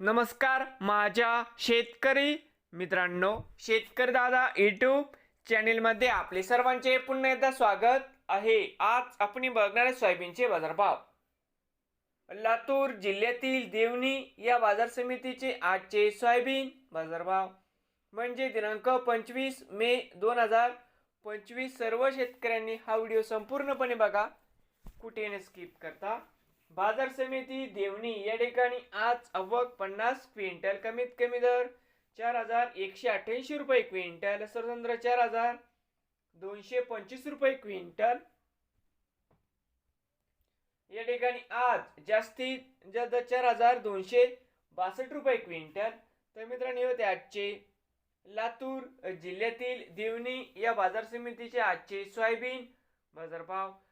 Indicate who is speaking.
Speaker 1: नमस्कार माझ्या शेतकरी मित्रांनो शेतकरी दादा यूट्यूब चॅनेलमध्ये आपले सर्वांचे पुन्हा एकदा स्वागत आहे. आज आपण बघणार आहे सोयाबीनचे बाजारभाव. लातूर जिल्ह्यातील देवणी या बाजार समितीचे आजचे सोयाबीन बाजारभाव. म्हणजे दिनांक पंचवीस मे दोन हजार पंचवीस सर्व शेतकऱ्यांनी हा व्हिडिओ संपूर्णपणे बघा. कुठे स्किप करता. बाजार समिती देवणी या ठिकाणी आज अव्वक पन्नास क्विंटल कमीत कमी दर चार हजार एकशे अठ्ठ्याऐंशी रुपये क्विंटल सरसंद्र चार हजार दोनशे पंचवीस रुपये क्विंटल. या ठिकाणी आज जास्तीत जास्त चार हजार दोनशे बासष्ट रुपये क्विंटल. तर मित्रांनो होते आजचे लातूर जिल्ह्यातील देवणी या बाजार समितीचे आजचे सोयाबीन बाजारभाव.